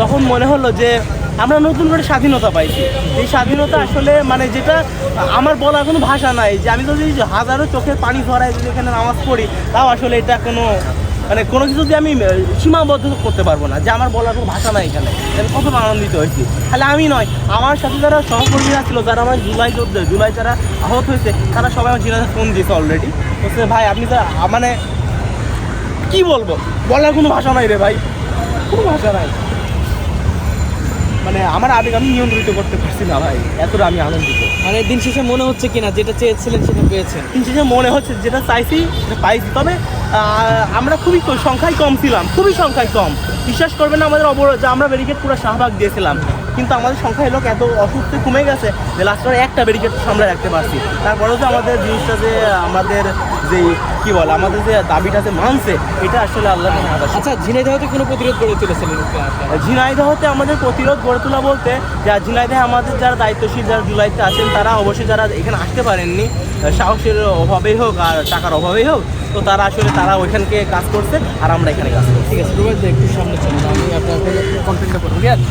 তখন মনে হলো যে আমরা নতুন করে স্বাধীনতা পাইছি। এই স্বাধীনতা আসলে মানে যেটা আমার বলার কোনো ভাষা নাই যে আমি যদি হাজারো চোখের পানি ধরাই যদি এখানে নামাজ পড়ি, তাও আসলে এটা কোনো মানে কোনো কিছু যদি আমি সীমাবদ্ধ করতে পারব না, যে আমার বলার কোনো ভাষা নাই এখানে। আমি কত আনন্দিত হয়েছি। তাহলে আমি নয়, আমার সাথে যারা সহকর্মীরা ছিল, যারা আমার জুলাই যোদ্ধা, জুলাই যারা আহত হয়েছে, তারা সবাই আমার জিনাতে ফোন দিয়েছে অলরেডি বলছে ভাই, আপনি তো মানে কি বলব? বলার কোনো ভাষা নাই রে ভাই। কোনো ভাষা নাই। মানে আমার আবেগ আমি নিয়ন্ত্রিত করতে পারছি না ভাই এতটা আমি আনন্দিত। মানে দিন শেষে মনে হচ্ছে কিনা যেটা চেয়েছিলেন সেটা পেয়েছেন? দিন শেষে মনে হচ্ছে যেটা চাইছি সেটা পাইছি। তবে আমরা খুবই সংখ্যায় কম ছিলাম খুবই সংখ্যায় কম। বিশ্বাস করবেন না আমাদের অবরোধ যে আমরা ব্যারিকেড পুরো শাহবাগ দিয়েছিলাম কিন্তু আমাদের সংখ্যায় লোক এত অসুস্থ কমে গেছে যে লাস্টে একটা ব্যারিকেড সামলে রাখতে পারছি। তারপরেও যে আমাদের জিনিসটা যে আমাদের যে কি বলে আমাদের যে দাবিটা যে মানছে এটা আসলে আল্লাহ আচ্ছা ঝিনাইদহতে কোনো প্রতিরোধ গড়ে তুলেছিলেন? ঝিনাইদহতে আমাদের প্রতিরোধ গড়ে তোলা বলতে যা ঝিনাইদহে আমাদের যারা দায়িত্বশীল যারা জুলাইতে আছেন তারা অবশ্যই যারা এখানে আসতে পারেননি সাহসের অভাবেই হোক আর টাকার অভাবেই হোক তো তারা আসলে তারা ওইখানকে কাজ করছে আর আমরা এখানে কাজ করছি। ঠিক আছে একটু সামনে চলুন, আমি আপনার করব। ঠিক আছে